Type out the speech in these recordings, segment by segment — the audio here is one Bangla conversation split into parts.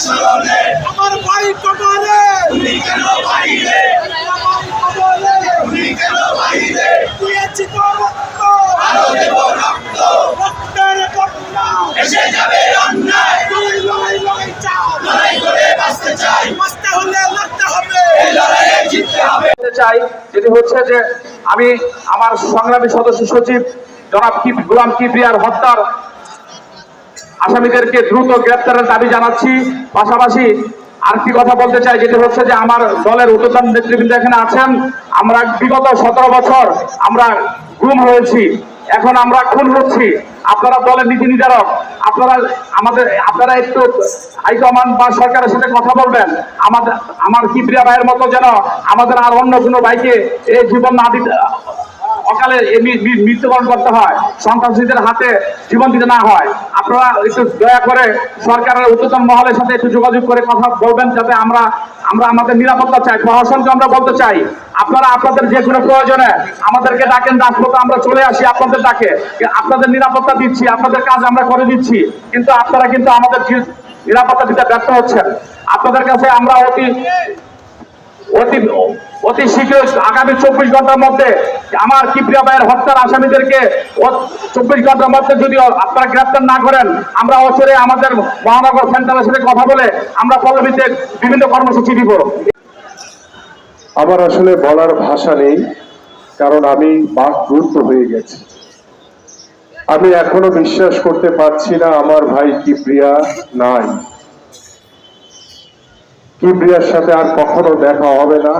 আমার ভাই কবরে তুমি কেন বাইরে তুমি কেন বাইরে দিয়েছি তো রক্ত। আরও দেব রক্ত। রক্তের বন্যা। এসে যাবে অন্যায়। লড়াই লড়াই লড়াই চাও লড়াই করে বাঁচতে চাই। বাঁচতে হলে লড়তে হবে। এই লড়াইয়ে জিততে হবে। চাই যেটি হচ্ছে যে আমি আমার সংগ্রামী সদস্য সচিব জনাব কি গোলাম কিবরিয়ার হত্যার আসামিদেরকে দ্রুত গ্রেপ্তারের দাবি জানাচ্ছি। পাশাপাশি আর আরেকটি কথা বলতে চাই, যেটি হচ্ছে যে আমার দলের উদ্যোতন নেতৃবৃন্দ এখানে আছেন। আমরা বিগত সতেরো বছর আমরা গুম হয়েছি। এখন আমরা খুন হচ্ছি। আপনারা দলের নীতি নির্ধারক, আপনারা আমাদের, আপনারা একটু হাইকমান্ড বা সরকারের সাথে কথা বলবেন। আমাদের, আমার কিপ্রিয়া ভাইয়ের মতো যেন আমাদের আর অন্য কোনো ভাইকে এই জীবন না দিতে, অকালে মৃত্যুবরণ করতে হয়। সন্ত্রাসীদের হাতে জীবন দিতে না হয়। আপনারা একটু দয়া করে সরকারের উচ্চতন মহলের সাথে একটু যোগাযোগ করে কথা বলবেন যাতে আমরা আমরা আমাদের নিরাপত্তা চাই। প্রশাসনকে আমরা বলতে চাই, আপনারা আপনাদের যে কোনো প্রয়োজনে আমাদেরকে ডাকেন রাজপথে আমরা চলে আসি আপনাদের ডাকে। আপনাদের নিরাপত্তা দিচ্ছি, আপনাদের কাজ আমরা করে দিচ্ছি, কিন্তু আপনারা কিন্তু আমাদের নিরাপত্তা দিতে ব্যর্থ হচ্ছেন। আপনাদের কাছে আমরা অতি অতি অতি শীঘ্র আগামী চব্বিশ ঘণ্টার মধ্যে আমার কিপ্রিয়া ভাইয়ের হত্যার আসামিদেরকে চব্বিশ ঘণ্টার মধ্যে যদি আপনারা গ্রেপ্তার না করেন, আমরা অচরে আমাদের মহানগর সেন্টারের সাথে কথা বলে আমরা পল্লবীতে বিভিন্ন কর্মসূচি দিব। আমার আসলে বলার ভাষা নেই, কারণ আমি বাকরুদ্ধ হয়ে গেছি। আমি এখনও বিশ্বাস করতে পারছি না আমার ভাই কিপ্রিয়া নাই। কিপ্রিয়ার সাথে আর কখনো দেখা হবে না।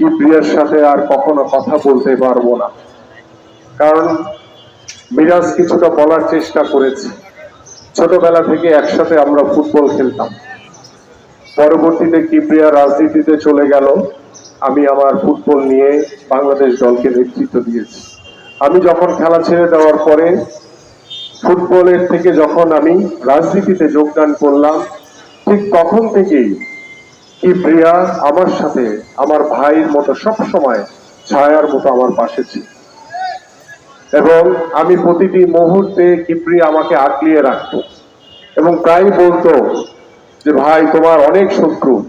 কিপ্রিয়ার সাথে আর কখনো কথা বলতে পারব না। কারণ মিরাজ কিছুটা বলার চেষ্টা করেছে। ছোটবেলা থেকে একসাথে আমরা ফুটবল খেলতাম। পরবর্তীতে কিপ্রিয়া রাজনীতিতে চলে গেল, আমি আমার ফুটবল নিয়ে বাংলাদেশ দলকে নেতৃত্ব দিয়েছি। আমি যখন খেলা ছেড়ে দেওয়ার পরে ফুটবলের থেকে যখন আমি রাজনীতিতে যোগদান করলাম, ঠিক তখন থেকেই কিপ্রিয়া আমার সাথে? আমার ভাইয়ের মতো সব সময় ছায়ার মতো আমার পাশে ছিল। এবং আমি প্রতিটি মুহূর্তে কিপ্রিয়া আমাকে আগলিয়ে রাখত। এবং প্রায় বলতো যে, ভাই, তোমার অনেক শত্রু।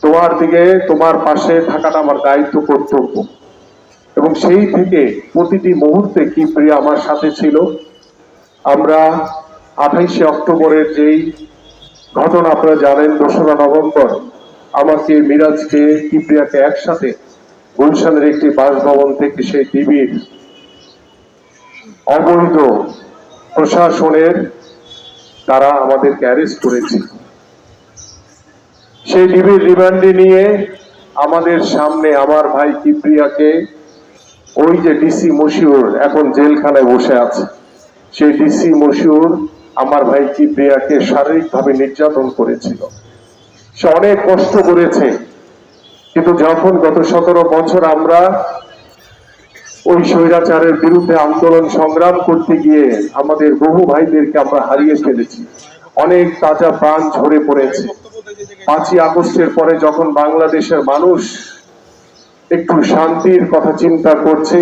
তোমার দিকে, তোমার পাশে থাকাটা আমার দায়িত্ব, কর্তব্য। এবং সেই থেকে প্রতিটি মুহূর্তে কি প্রিয়া আমার সাথে ছিল? আমরা আঠাইশে অক্টোবরের যেই ঘটনা আপনারা জানেন, দোসরা নভেম্বর আমাকে মিরাজকে কিপ্রিয়াকে একসাথে গুলশানের একটি বাসভবন থেকে সেই ডিবির অবৈধ প্রশাসনের তারা আমাদেরকে অ্যারেস্ট করেছে। সেই ডিবির রিমান্ডে নিয়ে আমাদের সামনে আমার ভাই কিপ্রিয়াকে ওই যে ডিসি মশিউর এখন জেলখানায় বসে আছে। সেই ডিসি মশিউর আমার ভাই কিপ্রিয়াকে শারীরিকভাবে নির্যাতন করেছিল। সে অনেক কষ্ট করেছে। কিন্তু যখন গত সতেরো বছর আমরা ওই স্বৈরাচারের বিরুদ্ধে আন্দোলন সংগ্রাম করতে গিয়ে আমাদের বহু ভাইদেরকে আমরা হারিয়ে ফেলেছি, অনেক তাজা প্রাণ ঝরে পড়েছে। পাঁচই আগস্টের পরে যখন বাংলাদেশের মানুষ একটু শান্তির কথা চিন্তা করছে,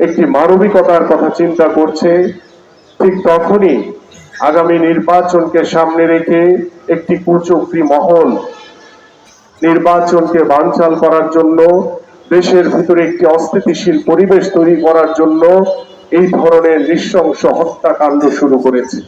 একটি মানবিকতার কথা চিন্তা করছে ঠিক তখনই আগামী নির্বাচনকে সামনে রেখে একটি কুচক্রি মহল নির্বাচনকে বানচাল করার জন্য, দেশের ভিতরে একটি অস্থিতিশীল পরিবেশ তৈরি করার জন্য এই ধরনের নৃশংস হত্যাকাণ্ড শুরু করেছে।